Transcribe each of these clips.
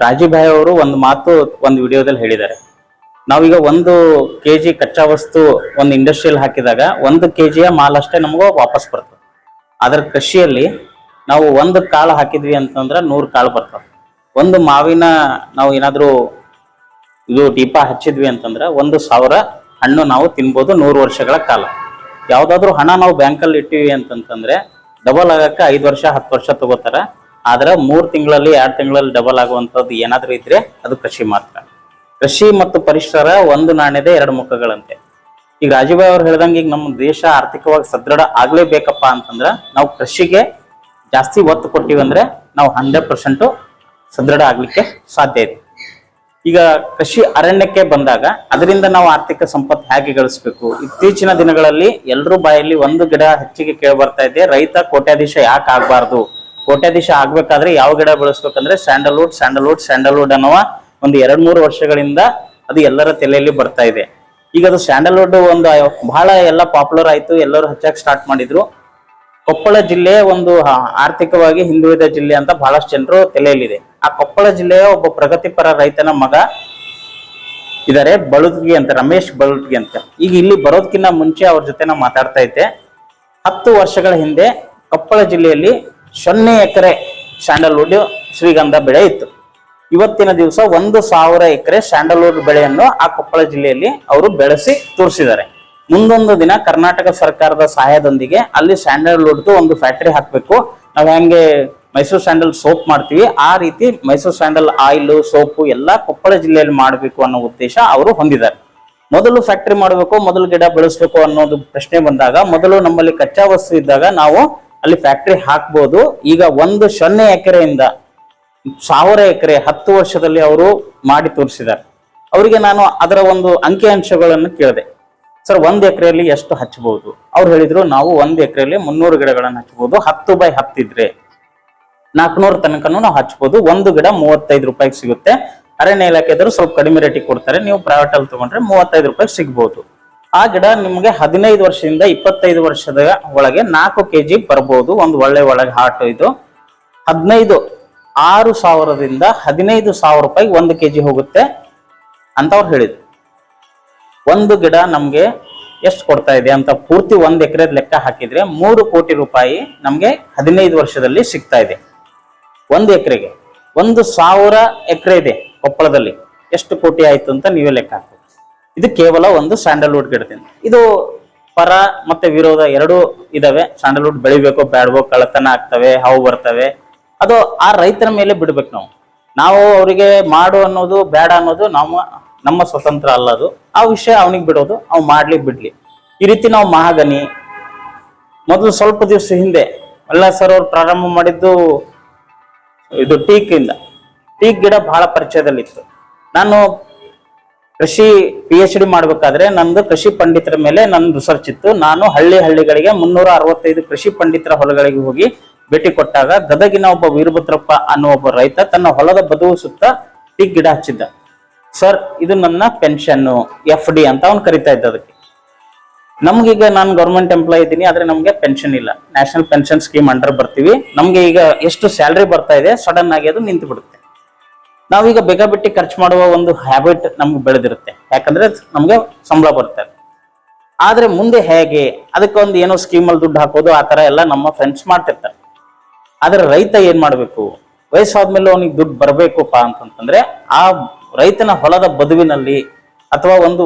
ರಾಜೀಭಾಯ್ ಅವರು ಒಂದು ಮಾತು ಒಂದು ವಿಡಿಯೋದಲ್ಲಿ ಹೇಳಿದ್ದಾರೆ. ನಾವೀಗ ಒಂದು ಕೆ ಜಿ ಕಚ್ಚಾ ವಸ್ತು ಒಂದು ಇಂಡಸ್ಟ್ರಿಯಲ್ ಹಾಕಿದಾಗ ಒಂದು ಕೆ ಜಿಯ ಮಾಲ್ ಅಷ್ಟೇ ನಮಗೂ ವಾಪಸ್ ಬರ್ತದೆ. ಅದರ ಕೃಷಿಯಲ್ಲಿ ನಾವು ಒಂದು ಕಾಳು ಹಾಕಿದ್ವಿ ಅಂತಂದ್ರೆ ನೂರು ಕಾಳು ಬರ್ತವೆ. ಒಂದು ಮಾವಿನ ನಾವು ಏನಾದರೂ ಇದು ದೀಪ ಹಚ್ಚಿದ್ವಿ ಅಂತಂದ್ರೆ ಒಂದು ಸಾವಿರ ಹಣ್ಣು ನಾವು ತಿನ್ಬೋದು ನೂರು ವರ್ಷಗಳ ಕಾಲ. ಯಾವುದಾದ್ರೂ ಹಣ ನಾವು ಬ್ಯಾಂಕಲ್ಲಿ ಇಟ್ಟಿವಿ ಅಂತಂತಂದ್ರೆ ಡಬಲ್ ಆಗಕ್ಕೆ ಐದು ವರ್ಷ, ಹತ್ತು ವರ್ಷ ತಗೋತಾರ. ಆದ್ರೆ ಮೂರ್ ತಿಂಗಳಲ್ಲಿ, ಎರಡ್ ತಿಂಗಳಲ್ಲಿ ಡಬಲ್ ಆಗುವಂತದ್ದು ಏನಾದ್ರೂ ಇದ್ರೆ ಅದು ಕೃಷಿ ಮಾತ್ರ. ಕೃಷಿ ಮತ್ತು ಪರಿಸರ ಒಂದು ನಾಣ್ಯದ, ಎರಡು ಮುಖಗಳಂತೆ. ಈಗ ರಾಜೀವ್ ಅವ್ರು ಹೇಳ್ದಂಗೆ ಈಗ ನಮ್ಮ ದೇಶ ಆರ್ಥಿಕವಾಗಿ ಸದೃಢ ಆಗ್ಲೇಬೇಕಪ್ಪ ಅಂತಂದ್ರ ನಾವು ಕೃಷಿಗೆ ಜಾಸ್ತಿ ಒತ್ತು ಕೊಟ್ಟಿವಿ ಅಂದ್ರೆ ನಾವು ಹಂಡ್ರೆಡ್ ಪರ್ಸೆಂಟ್ ಸದೃಢ ಆಗ್ಲಿಕ್ಕೆ ಸಾಧ್ಯ ಇದೆ ಈಗ ಕೃಷಿ ಅರಣ್ಯಕ್ಕೆ ಬಂದಾಗ ಅದರಿಂದ ನಾವು ಆರ್ಥಿಕ ಸಂಪತ್ತು ಹೇಗೆ ಗಳಿಸ್ಬೇಕು? ಇತ್ತೀಚಿನ ದಿನಗಳಲ್ಲಿ ಎಲ್ಲರೂ ಬಾಯಲ್ಲಿ ಒಂದು ಗಿಡ ಹೆಚ್ಚಿಗೆ ಕೇಳಿ ಬರ್ತಾ ಇದೆ, ರೈತ ಕೋಟ್ಯಾಧೀಶ ಯಾಕೆ ಆಗ್ಬಾರ್ದು? ಕೋಟ್ಯಾಧೀಶ ಆಗ್ಬೇಕಾದ್ರೆ ಯಾವ ಗಿಡ ಬೆಳೆಸ್ಬೇಕಂದ್ರೆ ಸ್ಯಾಂಡಲ್ವುಡ್ ಸ್ಯಾಂಡಲ್ವುಡ್ ಸ್ಯಾಂಡಲ್ವುಡ್ ಅನ್ನುವ ಒಂದು ಎರಡ್ ಮೂರು ವರ್ಷಗಳಿಂದ ಅದು ಎಲ್ಲರ ತಲೆಯಲ್ಲಿ ಬರ್ತಾ ಇದೆ. ಈಗ ಅದು ಸ್ಯಾಂಡಲ್ವುಡ್ ಒಂದು ಬಹಳ ಎಲ್ಲ ಪಾಪ್ಯುಲರ್ ಆಯ್ತು, ಎಲ್ಲರೂ ಹೆಚ್ಚಾಗಿ ಸ್ಟಾರ್ಟ್ ಮಾಡಿದ್ರು. ಕೊಪ್ಪಳ ಜಿಲ್ಲೆ ಒಂದು ಆರ್ಥಿಕವಾಗಿ ಹಿಂದುಳಿದ ಜಿಲ್ಲೆ ಅಂತ ಬಹಳಷ್ಟು ಜನರು ತಲೆಯಲ್ಲಿದೆ. ಆ ಕೊಪ್ಪಳ ಜಿಲ್ಲೆಯ ಒಬ್ಬ ಪ್ರಗತಿಪರ ರೈತನ ಮಗ ಇದಾರೆ ಬಳುದ್ಗಿ ಅಂತ, ರಮೇಶ್ ಬಳುದ್ಗಿ ಅಂತ. ಈಗ ಇಲ್ಲಿ ಬರೋದಕ್ಕಿಂತ ಮುಂಚೆ ಅವ್ರ ಜೊತೆ ನಾವು ಮಾತಾಡ್ತಾ ಇದ್ದೆ. ಹತ್ತು ವರ್ಷಗಳ ಹಿಂದೆ ಕೊಪ್ಪಳ ಜಿಲ್ಲೆಯಲ್ಲಿ ಸೊನ್ನೆ ಎಕರೆ ಸ್ಯಾಂಡಲ್ವುಡ್ ಶ್ರೀಗಂಧ ಬೆಳೆ ಇತ್ತು. ಇವತ್ತಿನ ದಿವಸ ಒಂದು ಸಾವಿರ ಎಕರೆ ಸ್ಯಾಂಡಲ್ವುಡ್ ಬೆಳೆಯನ್ನು ಆ ಕೊಪ್ಪಳ ಜಿಲ್ಲೆಯಲ್ಲಿ ಅವರು ಬೆಳೆಸಿ ತೋರಿಸಿದ್ದಾರೆ. ಮುಂದೊಂದು ದಿನ ಕರ್ನಾಟಕ ಸರ್ಕಾರದ ಸಹಾಯದೊಂದಿಗೆ ಅಲ್ಲಿ ಸ್ಯಾಂಡಲ್ವುಡ್ದು ಒಂದು ಫ್ಯಾಕ್ಟರಿ ಹಾಕಬೇಕು. ನಾವು ಹೆಂಗೆ ಮೈಸೂರು ಸ್ಯಾಂಡಲ್ ಸೋಪ್ ಮಾಡ್ತೀವಿ, ಆ ರೀತಿ ಮೈಸೂರು ಸ್ಯಾಂಡಲ್ ಆಯಿಲ್, ಸೋಪು ಎಲ್ಲ ಕೊಪ್ಪಳ ಜಿಲ್ಲೆಯಲ್ಲಿ ಮಾಡಬೇಕು ಅನ್ನೋ ಉದ್ದೇಶ ಅವರು ಹೊಂದಿದ್ದಾರೆ. ಮೊದಲು ಫ್ಯಾಕ್ಟರಿ ಮಾಡಬೇಕು, ಮೊದಲು ಗಿಡ ಬೆಳೆಸಬೇಕು ಅನ್ನೋದು ಪ್ರಶ್ನೆ ಬಂದಾಗ, ಮೊದಲು ನಮ್ಮಲ್ಲಿ ಕಚ್ಚಾ ವಸ್ತು ಇದ್ದಾಗ ನಾವು ಅಲ್ಲಿ ಫ್ಯಾಕ್ಟ್ರಿ ಹಾಕ್ಬೋದು. ಈಗ ಒಂದು ಸೊನ್ನೆ ಎಕರೆಯಿಂದ ಸಾವಿರ ಎಕರೆ ಹತ್ತು ವರ್ಷದಲ್ಲಿ ಅವರು ಮಾಡಿ ತೋರಿಸಿದ್ದಾರೆ. ಅವರಿಗೆ ನಾನು ಅದರ ಒಂದು ಅಂಕಿ ಅಂಶಗಳನ್ನು ಕೇಳಿದೆ. ಸರ್, ಒಂದು ಎಕರೆಯಲ್ಲಿ ಎಷ್ಟು ಹಚ್ಚಬಹುದು? ಅವ್ರು ಹೇಳಿದ್ರು, ನಾವು ಒಂದು ಎಕರೆಯಲ್ಲಿ ಮುನ್ನೂರು ಗಿಡಗಳನ್ನು ಹಚ್ಚಬಹುದು. ಹತ್ತು ಬೈ ಹತ್ತಿದ್ರೆ ನಾಲ್ಕುನೂರು ತನಕನೂ ನಾವು ಹಚ್ಬೋದು ಒಂದು ಗಿಡ ಮೂವತ್ತೈದು ರೂಪಾಯಿಗೆ ಸಿಗುತ್ತೆ. ಅರಣ್ಯ ಇಲಾಖೆ ಸ್ವಲ್ಪ ಕಡಿಮೆ ರೇಟಿಗೆ ಕೊಡ್ತಾರೆ. ನೀವು ಪ್ರೈವೇಟ್ ಅಲ್ಲಿ ತಗೊಂಡ್ರೆ ಮೂವತ್ತೈದು ರೂಪಾಯಿಗೆ ಸಿಗ್ಬೋದು. ಆ ಗಿಡ ನಿಮಗೆ ಹದಿನೈದು ವರ್ಷದಿಂದ ಇಪ್ಪತ್ತೈದು ವರ್ಷದ ಒಳಗೆ ನಾಲ್ಕು ಕೆ ಜಿ ಬರ್ಬೋದು, ಒಂದು ಒಳ್ಳೆ ಒಳಗೆ ಹಾಟು ಇದು. ಹದಿನೈದು, ಆರು ಸಾವಿರದಿಂದ ಹದಿನೈದು ಸಾವಿರ ರೂಪಾಯಿ ಒಂದು ಕೆಜಿ ಹೋಗುತ್ತೆ ಅಂತ ಅವ್ರು ಹೇಳಿದ್ರು. ಒಂದು ಗಿಡ ನಮಗೆ ಎಷ್ಟು ಕೊಡ್ತಾ ಇದೆ ಅಂತ ಪೂರ್ತಿ ಒಂದು ಎಕರೆ ಲೆಕ್ಕ ಹಾಕಿದ್ರೆ ಮೂರು ಕೋಟಿ ರೂಪಾಯಿ ನಮಗೆ ಹದಿನೈದು ವರ್ಷದಲ್ಲಿ ಸಿಗ್ತಾ ಇದೆ. ಒಂದು ಎಕರೆಗೆ, ಒಂದು ಸಾವಿರ ಎಕರೆ ಇದೆ ಕೊಪ್ಪಳದಲ್ಲಿ. ಎಷ್ಟು ಕೋಟಿ ಆಯ್ತು ಅಂತ ನೀವೇ ಲೆಕ್ಕ ಹಾಕಿ ಇದು ಕೇವಲ ಒಂದು ಸ್ಯಾಂಡಲ್ವುಡ್ ಗಿಡದಿಂದ. ಇದು ಪರ ಮತ್ತೆ ವಿರೋಧ ಎರಡೂ ಇದಾವೆ. ಸ್ಯಾಂಡಲ್ವುಡ್ ಬೆಳಿಬೇಕು ಬೇಡವೋ ಕಳ್ಳತನ ಆಗ್ತವೆ, ಹಾವು ಬರ್ತವೆ. ಅದು ಆ ರೈತರ ಮೇಲೆ ಬಿಡ್ಬೇಕು ನಾವು. ನಾವು ಅವರಿಗೆ ಮಾಡು ಅನ್ನೋದು ಬೇಡ ಅನ್ನೋದು ನಮ್ಮ ನಮ್ಮ ಸ್ವತಂತ್ರ ಅಲ್ಲ ಅದು. ಆ ವಿಷಯ ಅವನಿಗೆ ಬಿಡೋದು ಅವ್ ಮಾಡ್ಲಿ ಬಿಡ್ಲಿ. ಈ ರೀತಿ ನಾವು ಮಹಾಗನಿ. ಮೊದಲು ಸ್ವಲ್ಪ ದಿವಸ ಹಿಂದೆ ಅಲ್ಲ ಸರ್ ಅವ್ರು ಪ್ರಾರಂಭ ಮಾಡಿದ್ದು ಇದು ಟೀಕ್ ಇಂದ ಟೀಕ್ ಗಿಡ ಬಹಳ ಪರಿಚಯದಲ್ಲಿತ್ತು. ನಾನು ಕೃಷಿ ಪಿ ಎಚ್ ಡಿ ಮಾಡ್ಬೇಕಾದ್ರೆ ನಂದು ಕೃಷಿ ಪಂಡಿತರ ಮೇಲೆ ನನ್ನ ರಿಸರ್ಚ್ ಇತ್ತು. ನಾನು ಹಳ್ಳಿ ಹಳ್ಳಿಗಳಿಗೆ ಮುನ್ನೂರ ಅರವತ್ತೈದು ಕೃಷಿ ಪಂಡಿತರ ಹೊಲಗಳಿಗೆ ಹೋಗಿ ಭೇಟಿ ಕೊಟ್ಟಾಗ ಗದಗಿನ ಒಬ್ಬ ವೀರಭದ್ರಪ್ಪ ಅನ್ನೋ ಒಬ್ಬ ರೈತ ತನ್ನ ಹೊಲದ ಬದುವು ಸುತ್ತ ಟೀಕ್ ಗಿಡ ಹಚ್ಚಿದ್ದ. ಸರ್, ಇದು ನನ್ನ ಪೆನ್ಷನ್ ಎಫ್ ಡಿ ಅಂತ ಅವ್ನು ಕರಿತಾ ಇದ್ದ ಅದಕ್ಕೆ. ನಮ್ಗೀಗ ನಾನು ಗೌರ್ಮೆಂಟ್ ಎಂಪ್ಲಾಯ್ ಇದ್ದೀನಿ, ಆದ್ರೆ ನಮಗೆ ಪೆನ್ಷನ್ ಇಲ್ಲ. ನ್ಯಾಷನಲ್ ಪೆನ್ಷನ್ ಸ್ಕೀಮ್ ಅಂಡರ್ ಬರ್ತೀವಿ. ನಮಗೆ ಈಗ ಎಷ್ಟು ಸ್ಯಾಲ್ರಿ ಬರ್ತಾ ಇದೆ ಸಡನ್ ಆಗಿ ಅದು ನಿಂತು ಬಿಡುತ್ತೆ ನಾವೀಗ ಬೇಗ ಬಿಟ್ಟು ಖರ್ಚು ಮಾಡುವ ಒಂದು ಹ್ಯಾಬಿಟ್ ನಮ್ಗೆ ಬೆಳೆದಿರುತ್ತೆ. ಯಾಕಂದ್ರೆ ನಮ್ಗೆ ಸಂಬಳ ಬರುತ್ತೆ. ಆದ್ರೆ ಮುಂದೆ ಹೇಗೆ ಅದಕ್ಕೊಂದು ಏನೋ ಸ್ಕೀಮಲ್ಲಿ ದುಡ್ಡು ಹಾಕೋದು, ಆ ತರ ಎಲ್ಲ ನಮ್ಮ ಫ್ರೆಂಡ್ಸ್ ಮಾಡ್ತಿರ್ತಾರೆ. ಆದ್ರೆ ರೈತ ಏನ್ ಮಾಡ್ಬೇಕು? ವಯಸ್ಸಾದ್ಮೇಲೆ ಅವನಿಗೆ ದುಡ್ಡು ಬರಬೇಕಪ್ಪ ಅಂತಂತಂದ್ರೆ ಆ ರೈತನ ಹೊಲದ ಬದುವಿನಲ್ಲಿ ಅಥವಾ ಒಂದು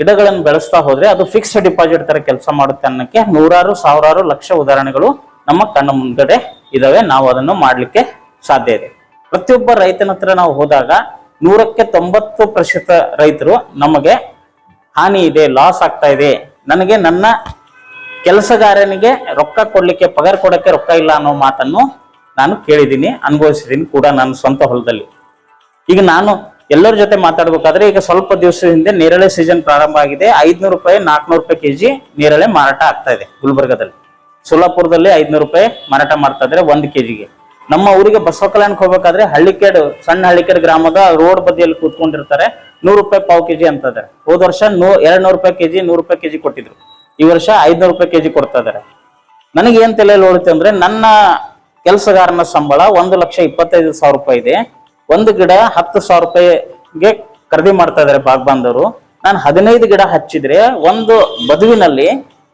ಗಿಡಗಳನ್ನು ಬೆಳೆಸ್ತಾ ಹೋದ್ರೆ ಅದು ಫಿಕ್ಸ್ಡ್ ಡಿಪಾಸಿಟ್ ತರ ಕೆಲಸ ಮಾಡುತ್ತೆ ಅನ್ನಕ್ಕೆ ನೂರಾರು, ಸಾವಿರಾರು ಲಕ್ಷ ಉದಾಹರಣೆಗಳು ನಮ್ಮ ಕಣ್ಣ ಮುಂದಡೆ ಇದಾವೆ. ನಾವು ಅದನ್ನು ಮಾಡಲಿಕ್ಕೆ ಸಾಧ್ಯ ಇದೆ. ಪ್ರತಿಯೊಬ್ಬ ರೈತನ ಹತ್ರ ನಾವು ಹೋದಾಗ ನೂರಕ್ಕೆ ತೊಂಬತ್ತು ಪ್ರತಿಶತ ರೈತರು ನಮಗೆ ಹಾನಿ ಇದೆ ಲಾಸ್ ಆಗ್ತಾ ಇದೆ. ನನಗೆ ನನ್ನ ಕೆಲಸಗಾರನಿಗೆ ರೊಕ್ಕ ಕೊಡ್ಲಿಕ್ಕೆ, ಪಗಾರ ಕೊಡಕ್ಕೆ ರೊಕ್ಕ ಇಲ್ಲ ಅನ್ನೋ ಮಾತನ್ನು ನಾನು ಕೇಳಿದ್ದೀನಿ, ಅನುಭವಿಸಿದ್ದೀನಿ ಕೂಡ ನನ್ನ ಸ್ವಂತ ಹೊಲದಲ್ಲಿ. ಈಗ ನಾನು ಎಲ್ಲರ ಜೊತೆ ಮಾತಾಡ್ಬೇಕಾದ್ರೆ ಈಗ ಸ್ವಲ್ಪ ದಿವಸದ ಹಿಂದೆ ನೇರಳೆ ಸೀಸನ್ ಪ್ರಾರಂಭ ಆಗಿದೆ. ಐದ್ನೂರು ರೂಪಾಯಿ, ನಾಲ್ಕನೂರು ರೂಪಾಯಿ ಕೆಜಿ ನೇರಳೆ ಮಾರಾಟ ಆಗ್ತಾ ಇದೆ ಗುಲ್ಬರ್ಗದಲ್ಲಿ. ಸೋಲಾಪುರದಲ್ಲಿ ಐದ್ನೂರು ರೂಪಾಯಿ ಮಾರಾಟ ಮಾಡ್ತಾ ಇದ್ರೆ ಒಂದು ಕೆಜಿಗೆ ನಮ್ಮ ಊರಿಗೆ ಬಸವ ಕಲ್ಯಾಣಕ್ಕೆ ಹೋಗ್ಬೇಕಾದ್ರೆ ಹಳ್ಳಿಕೇಡು, ಸಣ್ಣ ಹಳ್ಳಿಕೇಡ್ ಗ್ರಾಮದ ರೋಡ್ ಬದಿಯಲ್ಲಿ ಕೂತ್ಕೊಂಡಿರ್ತಾರೆ. ನೂರು ರೂಪಾಯಿ ಪಾವ್ ಕೆಜಿ ಅಂತ ಇದಾರೆ. ಹೋದ ವರ್ಷ ನೂ ಎರಡ್ ನೂರು ರೂಪಾಯಿ ಕೆಜಿ, ನೂರು ರೂಪಾಯಿ ಕೆಜಿ ಕೊಟ್ಟಿದ್ರು. ಈ ವರ್ಷ ಐದ್ನೂರು ರೂಪಾಯಿ ಕೆಜಿ ಕೊಡ್ತಾ ಇದಾರೆ. ನನಗೆ ಏನ್ ತಲೆಯಲ್ಲಿ ಓಡುತ್ತೆ ಅಂದ್ರೆ ನನ್ನ ಕೆಲಸಗಾರನ ಸಂಬಳ ಒಂದು ಲಕ್ಷ ಇಪ್ಪತ್ತೈದು ಸಾವಿರ ರೂಪಾಯಿ ಇದೆ. ಒಂದು ಗಿಡ ಹತ್ತು ಸಾವಿರ ರೂಪಾಯಿಗೆ ಖರೀದಿ ಮಾಡ್ತಾ ಇದಾರೆ ಬಾಗ್ಬಾಂದವರು ನಾನು ಹದಿನೈದು ಗಿಡ ಹಚ್ಚಿದ್ರೆ ಒಂದು ಬದುವಿನಲ್ಲಿ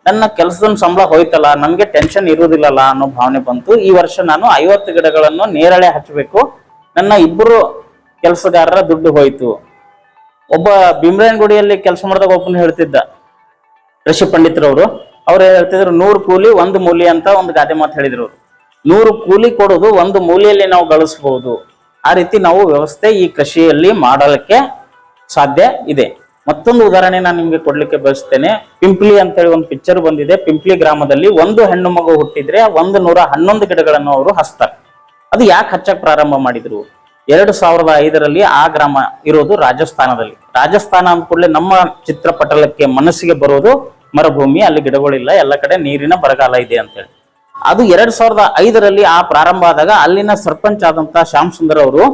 ನನ್ನ ಕೆಲಸದ ಸಂಬಳ ಹೋಯ್ತಲ್ಲ ನನಗೆ ಟೆನ್ಷನ್ ಇರುವುದಿಲ್ಲಲ್ಲ ಅನ್ನೋ ಭಾವನೆ ಬಂತು. ಈ ವರ್ಷ ನಾನು ಐವತ್ತು ಗಿಡಗಳನ್ನು ನೇರಳೆ ಹಚ್ಚಬೇಕು. ನನ್ನ ಇಬ್ಬರು ಕೆಲಸಗಾರರ ದುಡ್ಡು ಹೋಯ್ತು. ಒಬ್ಬ ಭೀಮರಾಯನಗುಡಿಯಲ್ಲಿ ಕೆಲಸ ಮಾಡಿದಾಗ ಒಬ್ಬನು ಹೇಳ್ತಿದ್ದ, ಋಷಿ ಪಂಡಿತರವರು. ಅವ್ರು ಹೇಳ್ತಿದ್ರು, ನೂರು ಕೂಲಿ, ಒಂದು ಮೂಲಿ ಅಂತ ಒಂದು ಗಾದೆ ಮಾತು ಹೇಳಿದ್ರು. ನೂರು ಕೂಲಿ ಕೊಡೋದು ಒಂದು ಮೂಲಿಯಲ್ಲಿ ನಾವು ಗಳಿಸಬಹುದು ಆ ರೀತಿ ನಾವು ವ್ಯವಸ್ಥೆ ಈ ಕೃಷಿಯಲ್ಲಿ ಮಾಡಲಿಕ್ಕೆ ಸಾಧ್ಯ ಇದೆ. ಮತ್ತೊಂದು ಉದಾಹರಣೆ ನಾನು ನಿಮ್ಗೆ ಕೊಡ್ಲಿಕ್ಕೆ ಬಯಸ್ತೇನೆ. ಪಿಂಪ್ಲಿ ಅಂತ ಹೇಳಿ ಒಂದು ಪಿಕ್ಚರ್ ಬಂದಿದೆ. ಪಿಂಪ್ಲಿ ಗ್ರಾಮದಲ್ಲಿ ಒಂದು ಹೆಣ್ಣು ಮಗು ಹುಟ್ಟಿದ್ರೆ ಒಂದು ನೂರ ಹನ್ನೊಂದು ಗಿಡಗಳನ್ನು ಅವರು ಹಚ್ತಾರೆ. ಅದು ಯಾಕೆ ಹಚ್ಚಕ್ ಪ್ರಾರಂಭ ಮಾಡಿದ್ರು? ಎರಡು ಸಾವಿರದ ಐದರಲ್ಲಿ ಆ ಗ್ರಾಮ ಇರೋದು ರಾಜಸ್ಥಾನದಲ್ಲಿ. ರಾಜಸ್ಥಾನ ಅಂದ ಕೂಡಲೇ ನಮ್ಮ ಚಿತ್ರಪಟಲಕ್ಕೆ ಮನಸ್ಸಿಗೆ ಬರೋದು ಮರುಭೂಮಿ, ಅಲ್ಲಿ ಗಿಡಗಳಿಲ್ಲ, ಎಲ್ಲ ಕಡೆ ನೀರಿನ ಬರಗಾಲ ಇದೆ ಅಂತೇಳಿ. ಅದು ಎರಡ್ ಸಾವಿರದ ಐದರಲ್ಲಿ ಆ ಪ್ರಾರಂಭ ಆದಾಗ ಅಲ್ಲಿನ ಸರ್ಪಂಚ್ ಆದಂತ ಶ್ಯಾಮ್ ಸುಂದರ್ ಅವರು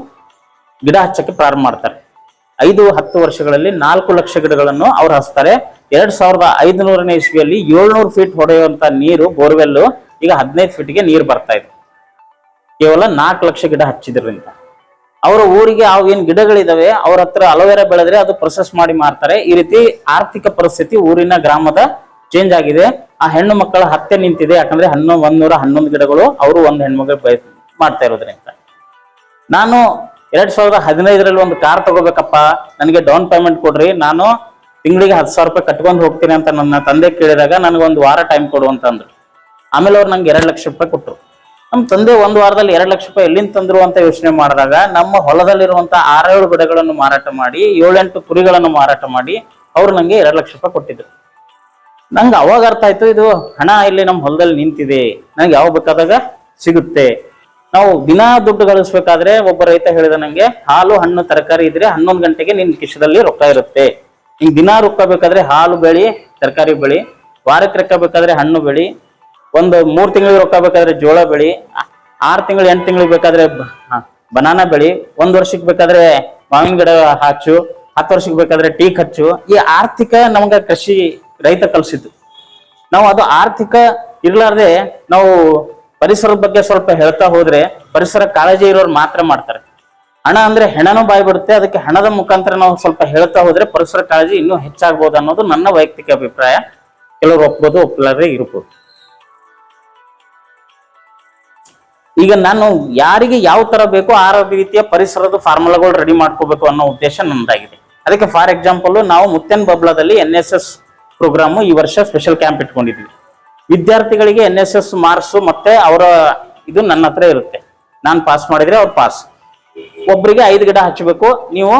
ಗಿಡ ಹಚ್ಚಕ್ಕೆ ಪ್ರಾರಂಭ ಮಾಡ್ತಾರೆ. ಐದು ಹತ್ತು ವರ್ಷಗಳಲ್ಲಿ ನಾಲ್ಕು ಲಕ್ಷ ಗಿಡಗಳನ್ನು ಅವ್ರು ಹಚ್ತಾರೆ. ಎರಡ್ ಸಾವಿರದ ಐದುನೂರನೇ ಇಸ್ವಿಯಲ್ಲಿ ಏಳ್ನೂರು ಫೀಟ್ ಹೊಡೆಯುವಂತ ನೀರು ಬೋರ್ವೆಲ್ ಈಗ ಹದಿನೈದು ಫೀಟ್ಗೆ ನೀರು ಬರ್ತಾ ಇದೆ. ಕೇವಲ ನಾಲ್ಕು ಲಕ್ಷ ಗಿಡ ಹಚ್ಚಿದ್ರಿಂದ ಅವರ ಊರಿಗೆ ಅವು ಏನ್ ಗಿಡಗಳಿದಾವೆ, ಅವ್ರ ಹತ್ರ ಅಲೋವೆರಾ ಬೆಳೆದ್ರೆ ಅದು ಪ್ರೊಸೆಸ್ ಮಾಡಿ ಮಾರ್ತಾರೆ. ಈ ರೀತಿ ಆರ್ಥಿಕ ಪರಿಸ್ಥಿತಿ ಊರಿನ ಗ್ರಾಮದ ಚೇಂಜ್ ಆಗಿದೆ. ಆ ಹೆಣ್ಣು ಮಕ್ಕಳ ಹತ್ತೆ ನಿಂತಿದೆ. ಯಾಕಂದ್ರೆ ಹನ್ನೊಂದು ಒಂದ್ ನೂರ ಹನ್ನೊಂದು ಗಿಡಗಳು, ಅವರು ಒಂದು ಹೆಣ್ಮಗಳು ಮಾಡ್ತಾ ಇರೋದ್ರಿಂದ. ನಾನು ಎರಡ್ ಸಾವಿರದ ಹದಿನೈದರಲ್ಲಿ ಒಂದು ಕಾರ್ ತಗೋಬೇಕಪ್ಪ, ನನಗೆ ಡೌನ್ ಪೇಮೆಂಟ್ ಕೊಡ್ರಿ, ನಾನು ತಿಂಗಳಿಗೆ ಹತ್ತು ಸಾವಿರ ರೂಪಾಯಿ ಕಟ್ಕೊಂಡು ಹೋಗ್ತೀನಿ ಅಂತ ನನ್ನ ತಂದೆ ಕೇಳಿದಾಗ ನನಗೆ ಒಂದು ವಾರ ಟೈಮ್ ಕೊಡು ಅಂತಂದ್ರು ಆಮೇಲೆ ಅವ್ರು ನಂಗೆ ಎರಡು ಲಕ್ಷ ರೂಪಾಯಿ ಕೊಟ್ಟರು ನಮ್ಮ ತಂದೆ ಒಂದು ವಾರದಲ್ಲಿ ಎರಡು ಲಕ್ಷ ರೂಪಾಯಿ ಎಲ್ಲಿಂದ ತಂದ್ರು ಅಂತ ಯೋಚನೆ ಮಾಡಿದಾಗ ನಮ್ಮ ಹೊಲದಲ್ಲಿರುವಂತಹ ಆರೇಳು ಗಿಡಗಳನ್ನು ಮಾರಾಟ ಮಾಡಿ, ಏಳೆಂಟು ಕುರಿಗಳನ್ನು ಮಾರಾಟ ಮಾಡಿ ಅವ್ರು ನಂಗೆ ಎರಡು ಲಕ್ಷ ರೂಪಾಯಿ ಕೊಟ್ಟಿದ್ರು. ನಂಗೆ ಅವಾಗ ಅರ್ಥ ಆಯ್ತು, ಇದು ಹಣ ಇಲ್ಲಿ ನಮ್ಮ ಹೊಲದಲ್ಲಿ ನಿಂತಿದೆ ನಂಗೆ ಯಾವಾಗ ಬೇಕಾದಾಗ ಸಿಗುತ್ತೆ. ನಾವು ದಿನಾ ದುಡ್ಡು ಗಳಿಸ್ಬೇಕಾದ್ರೆ ಒಬ್ಬ ರೈತ ಹೇಳಿದ ನಂಗೆ, ಹಾಲು ಹಣ್ಣು ತರಕಾರಿ ಇದ್ರೆ ಹನ್ನೊಂದು ಗಂಟೆಗೆ ನಿನ್ ಕಿಶದಲ್ಲಿ ರೊಕ್ಕ ಇರುತ್ತೆ. ಈಗ ದಿನಾ ರೊಕ್ಕ ಬೇಕಾದ್ರೆ ಹಾಲು ಬೆಳಿ, ತರಕಾರಿ ಬೆಳಿ, ವಾರಕ್ಕೆ ರೊಕ್ಕ ಬೇಕಾದ್ರೆ ಹಣ್ಣು ಬೆಳಿ, ಒಂದು ಮೂರ್ ತಿಂಗಳಿಗೆ ರೊಕ್ಕ ಬೇಕಾದ್ರೆ ಜೋಳ ಬೆಳಿ, ಆರು ತಿಂಗಳು, ಎಂಟು ತಿಂಗಳಿಗೆ ಬೇಕಾದ್ರೆ ಬನಾನ ಬೆಳಿ, ಒಂದ್ ವರ್ಷಕ್ಕೆ ಬೇಕಾದ್ರೆ ಮಾವಿನ ಗಿಡ ಹಚ್ಚು ಹತ್ತು ವರ್ಷಕ್ಕೆ ಬೇಕಾದ್ರೆ ಟೀ ಖರ್ಚು ಈ ಆರ್ಥಿಕ ನಮ್ಗೆ ಕೃಷಿ ರೈತ ಕಲ್ಸಿದ್ದು. ನಾವು ಅದು ಆರ್ಥಿಕ ಇರ್ಲಾರ್ದೆ ನಾವು ಪರಿಸರದ ಬಗ್ಗೆ ಸ್ವಲ್ಪ ಹೇಳ್ತಾ ಹೋದ್ರೆ ಪರಿಸರ ಕಾಳಜಿ ಇರೋರು ಮಾತ್ರ ಮಾಡ್ತಾರೆ. ಹಣ ಅಂದ್ರೆ ಹೆಣನೂ ಬಾಯಿ ಬಿಡುತ್ತೆ, ಅದಕ್ಕೆ ಹಣದ ಮುಖಾಂತರ ನಾವು ಸ್ವಲ್ಪ ಹೇಳ್ತಾ ಹೋದ್ರೆ ಪರಿಸರ ಕಾಳಜಿ ಇನ್ನೂ ಹೆಚ್ಚಾಗ್ಬೋದು ಅನ್ನೋದು ನನ್ನ ವೈಯಕ್ತಿಕ ಅಭಿಪ್ರಾಯ. ಕೆಲವರು ಒಪ್ಬೋದು ಒಪ್ಪಲಾರೇ ಇರ್ಬೋದು. ಈಗ ನಾನು ಯಾರಿಗೆ ಯಾವ ತರ ಬೇಕೋ ಆ ರೀತಿಯ ಪರಿಸರದ ಫಾರ್ಮುಲಾಗಳು ರೆಡಿ ಮಾಡ್ಕೋಬೇಕು ಅನ್ನೋ ಉದ್ದೇಶ ನನ್ನದಾಗಿದೆ. ಅದಕ್ಕೆ ಫಾರ್ ಎಕ್ಸಾಂಪಲ್ ನಾವು ಮುತ್ತೆನ್ ಬಬ್ಲಾದಲ್ಲಿ ಎನ್ ಎಸ್ ಎಸ್ ಪ್ರೋಗ್ರಾಮ್ ಈ ವರ್ಷ ಸ್ಪೆಷಲ್ ಕ್ಯಾಂಪ್ ಇಟ್ಕೊಂಡಿದ್ವಿ ವಿದ್ಯಾರ್ಥಿಗಳಿಗೆ ಎನ್ ಎಸ್ ಎಸ್ ಮಾರ್ಕ್ಸ್ ಮತ್ತೆ ಅವರ ಇದು ನನ್ನ ಹತ್ರ ಇರುತ್ತೆ. ನಾನು ಪಾಸ್ ಮಾಡಿದ್ರೆ ಅವ್ರು ಪಾಸ್ ಒಬ್ಬರಿಗೆ ಐದು ಗಿಡ ಹಚ್ಚಬೇಕು ನೀವು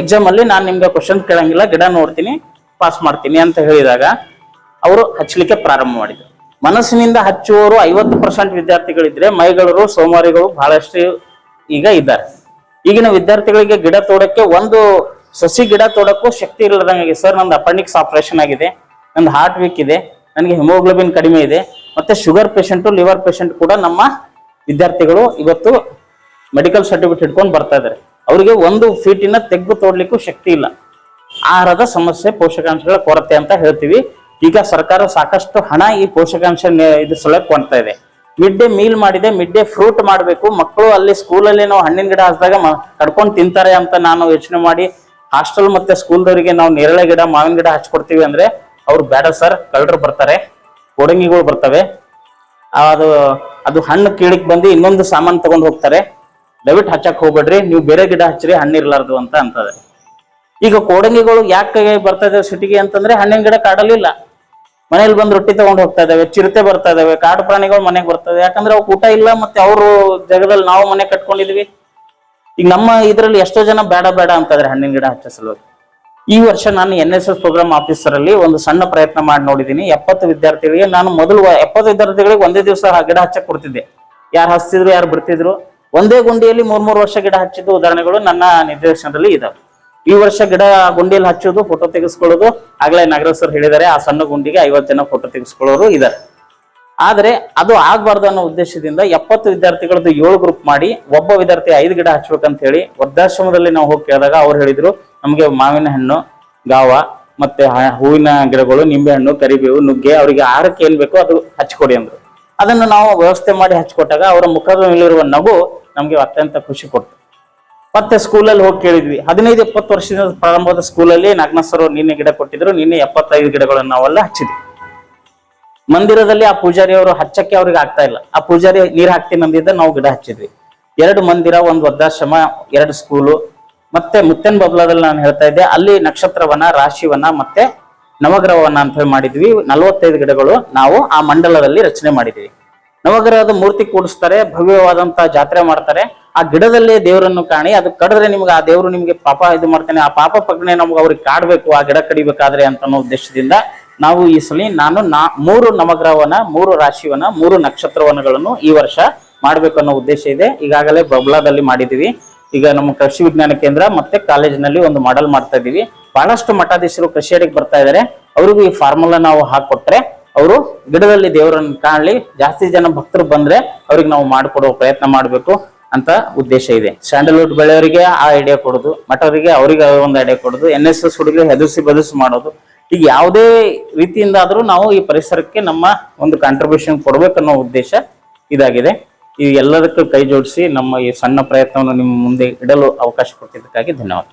ಎಕ್ಸಾಮ್ ಅಲ್ಲಿ ನಾನು ನಿಮ್ಗೆ ಕ್ವಶನ್ ಕೇಳಂಗಿಲ್ಲ, ಗಿಡ ನೋಡ್ತೀನಿ ಪಾಸ್ ಮಾಡ್ತೀನಿ ಅಂತ ಹೇಳಿದಾಗ ಅವರು ಹಚ್ಚಲಿಕ್ಕೆ ಪ್ರಾರಂಭ ಮಾಡಿದ್ರು. ಮನಸ್ಸಿನಿಂದ ಹಚ್ಚುವವರು ಐವತ್ತು ಪರ್ಸೆಂಟ್ ವಿದ್ಯಾರ್ಥಿಗಳಿದ್ರೆ ಮೈಗಳರು ಸೋಮವಾರಿಗಳು ಬಹಳಷ್ಟು ಈಗ ಇದ್ದಾರೆ. ಈಗಿನ ವಿದ್ಯಾರ್ಥಿಗಳಿಗೆ ಗಿಡ ತೋಡಕ್ಕೆ ಒಂದು ಸಸಿ ಗಿಡ ತೋಡಕ್ಕೂ ಶಕ್ತಿ ಇಲ್ಲದಂಗೆ, ಸರ್ ನಂದು ಅಪೆಂಡಿಕ್ಸ್ ಆಪರೇಷನ್ ಆಗಿದೆ, ನಂದು ಹಾರ್ಟ್ ವೀಕ್ ಇದೆ. ನನಗೆ ಹಿಮೋಗ್ಲೋಬಿನ್ ಕಡಿಮೆ ಇದೆ. ಮತ್ತೆ ಶುಗರ್ ಪೇಷಂಟ್ ಲಿವರ್ ಪೇಷಂಟ್ ಕೂಡ ನಮ್ಮ ವಿದ್ಯಾರ್ಥಿಗಳು ಇವತ್ತು ಮೆಡಿಕಲ್ ಸರ್ಟಿಫಿಕೇಟ್ ಹಿಡ್ಕೊಂಡು ಬರ್ತಾ ಇದ್ದಾರೆ. ಅವರಿಗೆ ಒಂದು ಫೀಟಿನ ತೆಗ್ಗು ತೋಡ್ಲಿಕ್ಕೂ ಶಕ್ತಿ ಇಲ್ಲ. ಆಹಾರದ ಸಮಸ್ಯೆ, ಪೋಷಕಾಂಶಗಳ ಕೊರತೆ ಅಂತ ಹೇಳ್ತೀವಿ. ಈಗ ಸರ್ಕಾರ ಸಾಕಷ್ಟು ಹಣ ಈ ಪೋಷಕಾಂಶ ಇದು ಸಲಕ್ ಕೊಡ್ತಾ ಇದೆ. ಮಿಡ್ ಡೇ ಮೀಲ್ ಮಾಡಿದೆ ಮಿಡ್ ಡೇ ಫ್ರೂಟ್ ಮಾಡಬೇಕು. ಮಕ್ಕಳು ಅಲ್ಲಿ ಸ್ಕೂಲಲ್ಲಿ ನಾವು ಹಣ್ಣಿನ ಗಿಡ ಹಚ್ಚಿದಾಗ ಕಡ್ಕೊಂಡು ತಿಂತಾರೆ ಅಂತ ನಾನು ಯೋಚನೆ ಮಾಡಿ ಹಾಸ್ಟೆಲ್ ಮತ್ತೆ ಸ್ಕೂಲ್ದವರಿಗೆ ನಾವು ನೇರಳೆ ಗಿಡ, ಮಾವಿನ ಗಿಡ ಹಚ್ಕೊಡ್ತೀವಿ ಅಂದ್ರೆ ಅವ್ರು ಬೇಡ ಸರ್, ಕಳ್ಳರು ಬರ್ತಾರೆ ಕೊಡಂಗಿಗಳು ಬರ್ತವೆ. ಅದು ಅದು ಹಣ್ಣು ಕೀಳಕ್ ಬಂದು ಇನ್ನೊಂದು ಸಾಮಾನು ತಗೊಂಡ್ ಹೋಗ್ತಾರೆ. ದಯವಿಟ್ಟು ಹಚ್ಚಕ್ ಹೋಗ್ಬೇಡ್ರಿ, ನೀವು ಬೇರೆ ಗಿಡ ಹಚ್ಚಿರಿ, ಹಣ್ಣಿರ್ಲಾರ್ದು ಅಂತ ಅಂತಾರೆ. ಈಗ ಕೋಡಂಗಿಗಳು ಯಾಕೆ ಬರ್ತಾ ಇದಾವೆ ಸಿಟಿಗೆ ಅಂತಂದ್ರೆ ಹಣ್ಣಿನ ಗಿಡ ಕಾಡಲಿಲ್ಲ ಮನೇಲಿ ಬಂದು ರೊಟ್ಟಿ ತಗೊಂಡು ಹೋಗ್ತಾ ಇದಾವೆ, ಚಿರತೆ ಬರ್ತಾ ಇದಾವೆ, ಕಾಡು ಪ್ರಾಣಿಗಳು ಮನೆಗೆ ಬರ್ತವೆ ಯಾಕಂದ್ರೆ ಅವ್ಕೆ ಊಟ ಇಲ್ಲ ಮತ್ತೆ ಅವರು ಜಾಗದಲ್ಲಿ ನಾವು ಮನೆ ಕಟ್ಕೊಂಡಿದ್ವಿ. ಈಗ ನಮ್ಮ ಇದರಲ್ಲಿ ಎಷ್ಟೋ ಜನ ಬೇಡ ಬೇಡ ಅಂತಂದ್ರೆ ಹಣ್ಣಿನ ಗಿಡ ಹಚ್ಚೋ ಈ ವರ್ಷ ನಾನು N S S programme officer ಅಲ್ಲಿ ಒಂದು ಸಣ್ಣ ಪ್ರಯತ್ನ ಮಾಡಿ ನೋಡಿದೀನಿ ಎಪ್ಪತ್ತು ವಿದ್ಯಾರ್ಥಿಗಳಿಗೆ ನಾನು ಮೊದಲು ಎಪ್ಪತ್ತು ವಿದ್ಯಾರ್ಥಿಗಳಿಗೆ ಒಂದೇ ದಿವಸ ಗಿಡ ಹಚ್ಚಕ್ ಕೊಡ್ತಿದ್ದೆ. ಯಾರು ಹಚ್ಚಿದ್ರು ಯಾರು ಬಿಡ್ತಿದ್ರು? ಒಂದೇ ಗುಂಡಿಯಲ್ಲಿ ಮೂರ್ ಮೂರು ವರ್ಷ ಗಿಡ ಹಚ್ಚಿದ್ದು ಉದಾಹರಣೆಗಳು ನನ್ನ ನಿರ್ದೇಶನದಲ್ಲಿ ಇದಾವೆ. ಈ ವರ್ಷ ಗಿಡ ಗುಂಡಿಯಲ್ಲಿ ಹಚ್ಚೋದು ಫೋಟೋ ತೆಗೆಸ್ಕೊಳ್ಳೋದು. ಆಗ್ಲೇ ನಾಗರಾಜ್ ಸರ್ ಹೇಳಿದ್ದಾರೆ, ಆ ಸಣ್ಣ ಗುಂಡಿಗೆ ಐವತ್ತು ಜನ ಫೋಟೋ ತೆಗೆಸ್ಕೊಳ್ಳೋರು ಇದ್ದಾರೆ ಆದ್ರೆ ಅದು ಆಗ್ಬಾರ್ದು ಅನ್ನೋ ಉದ್ದೇಶದಿಂದ ಎಪ್ಪತ್ತು ವಿದ್ಯಾರ್ಥಿಗಳದ್ದು ಏಳು ಗ್ರೂಪ್ ಮಾಡಿ, ಒಬ್ಬ ವಿದ್ಯಾರ್ಥಿ ಐದು ಗಿಡ ಹಚ್ಬೇಕಂತ ಹೇಳಿ ವೃದ್ಧಾಶ್ರಮದಲ್ಲಿ ನಾವು ಹೋಗಿ ಕೇಳಿದಾಗ ಅವ್ರು ಹೇಳಿದ್ರು ನಮಗೆ ಮಾವಿನ ಹಣ್ಣು, ಗಾವ ಮತ್ತೆ ಹೂವಿನ ಗಿಡಗಳು ನಿಂಬೆಹಣ್ಣು ಕರಿಬೇವು, ನುಗ್ಗೆ ಅವರಿಗೆ ಆಹಾರಕ್ಕೆ ಏನ್ ಬೇಕೋ ಅದು ಹಚ್ಕೊಡಿ ಅಂದ್ರು. ಅದನ್ನು ನಾವು ವ್ಯವಸ್ಥೆ ಮಾಡಿ ಹಚ್ಕೊಟ್ಟಾಗ ಅವರ ಮುಖದ ಮೇಲಿರುವ ನಗು ನಮ್ಗೆ ಅತ್ಯಂತ ಖುಷಿ ಕೊಡ್ತು. ಮತ್ತೆ ಸ್ಕೂಲಲ್ಲಿ ಹೋಗಿ ಕೇಳಿದ್ವಿ. ಹದಿನೈದು ಇಪ್ಪತ್ತು ವರ್ಷದ ಪ್ರಾರಂಭದ ಸ್ಕೂಲಲ್ಲಿ ನಾಗನಾಥ್ ನಿನ್ನೆ ಗಿಡ ಕೊಟ್ಟಿದ್ರು. ನಿನ್ನೆ ಎಪ್ಪತ್ತೈದು ಗಿಡಗಳನ್ನು ನಾವೆಲ್ಲ ಹಚ್ಚಿದ್ವಿ. ಮಂದಿರದಲ್ಲಿ ಆ ಪೂಜಾರಿ ಅವರು ಹಚ್ಚಕ್ಕೆ ಅವ್ರಿಗೆ ಆಗ್ತಾ ಇಲ್ಲ. ಆ ಪೂಜಾರಿ ನೀರ್ ಹಾಕ್ತೀನಿ ಅಂದಿದ್ದ ನಾವು ಗಿಡ ಹಚ್ಚಿದ್ವಿ. ಎರಡು ಮಂದಿರ, ಒಂದು ವೃದ್ಧಾಶ್ರಮ, ಎರಡು ಸ್ಕೂಲು ಮತ್ತೆ ಮುತ್ತೆನ್ ಬಬ್ಲಾದಲ್ಲಿ ನಾನು ಹೇಳ್ತಾ ಇದ್ದೆ, ಅಲ್ಲಿ ನಕ್ಷತ್ರವನ ರಾಶಿವನ ಮತ್ತೆ ನವಗ್ರಹವನ್ನ ಅಂತ ಹೇಳಿ ಮಾಡಿದ್ವಿ. ನಲವತ್ತೈದು ಗಿಡಗಳು ನಾವು ಆ ಮಂಡಲದಲ್ಲಿ ರಚನೆ ಮಾಡಿದ್ವಿ. ನವಗ್ರಹದ ಮೂರ್ತಿ ಕೂಡಿಸ್ತಾರೆ, ಭವ್ಯವಾದಂತ ಜಾತ್ರೆ ಮಾಡ್ತಾರೆ. ಆ ಗಿಡದಲ್ಲೇ ದೇವರನ್ನು ಕಾಣಿ, ಅದು ಕಡಿದ್ರೆ ನಿಮ್ಗೆ ಆ ದೇವರು ನಿಮ್ಗೆ ಪಾಪ ಇದು ಮಾಡ್ತಾನೆ. ಆ ಪಾಪ ಪ್ರಜ್ಞೆ ನಮ್ಗೆ ಅವ್ರಿಗೆ ಕಾಡ್ಬೇಕು, ಆ ಗಿಡ ಕಡಿಬೇಕಾದ್ರೆ ಅಂತ ಅನ್ನೋ ಉದ್ದೇಶದಿಂದ ನಾವು ಈ ಸಲ ನಾನು ನಾ, ಮೂರು ನವಗ್ರಹವನ ಮೂರು ರಾಶಿವನ ಮೂರು ನಕ್ಷತ್ರವನಗಳನ್ನು ಈ ವರ್ಷ ಮಾಡ್ಬೇಕು ಅನ್ನೋ ಉದ್ದೇಶ ಇದೆ. ಈಗಾಗಲೇ ಬಬ್ಲಾದಲ್ಲಿ ಮಾಡಿದೀವಿ ಈಗ ನಮ್ಮ ಕೃಷಿ ವಿಜ್ಞಾನ ಕೇಂದ್ರ ಮತ್ತೆ ಕಾಲೇಜಿನಲ್ಲಿ ಒಂದು ಮಾಡಲ್ ಮಾಡ್ತಾ ಇದೀವಿ ಬಹಳಷ್ಟು ಮಠಾಧೀಶರು ಕೃಷಿ ಅಡಿಗೆ ಬರ್ತಾ ಇದಾರೆ ಅವ್ರಿಗೂ ಈ ಫಾರ್ಮುಲಾ ನಾವು ಹಾಕೊಟ್ರೆ ಅವರು ಗಿಡದಲ್ಲಿ ದೇವರನ್ನು ಕಾಣಲಿ, ಜಾಸ್ತಿ ಜನ ಭಕ್ತರು ಬಂದ್ರೆ ಅವ್ರಿಗೆ ನಾವು ಮಾಡಿಕೊಡುವ ಪ್ರಯತ್ನ ಮಾಡಬೇಕು ಅಂತ ಉದ್ದೇಶ ಇದೆ. ಸ್ಯಾಂಡಲ್ವುಡ್ ಬೆಳೆಯವರಿಗೆ ಆ ಐಡಿಯಾ ಕೊಡೋದು ಮಠವರಿಗೆ ಅವರಿಗೆ ಒಂದು ಐಡಿಯಾ ಕೊಡೋದು ಎನ್ ಎಸ್ ಎಸ್ ಹುಡುಗರಿಗೆ ಹೆದರ್ಸಿ ಬದರ್ಸಿ ಮಾಡೋದು. ಈಗ ಯಾವುದೇ ರೀತಿಯಿಂದಾದರೂ ನಾವು ಈ ಪರಿಸರಕ್ಕೆ ನಮ್ಮ ಒಂದು ಕಾಂಟ್ರಿಬ್ಯೂಷನ್ ಕೊಡಬೇಕನ್ನೋ ಉದ್ದೇಶ ಇದಾಗಿದೆ. ಈ ಎಲ್ಲದಕ್ಕೂ ಕೈ ಜೋಡಿಸಿ ನಮ್ಮ ಈ ಸಣ್ಣ ಪ್ರಯತ್ನವನ್ನು ನಿಮ್ಮ ಮುಂದೆ ಇಡಲು ಅವಕಾಶ ಕೊಟ್ಟಿದ್ದಕ್ಕಾಗಿ ಧನ್ಯವಾದ.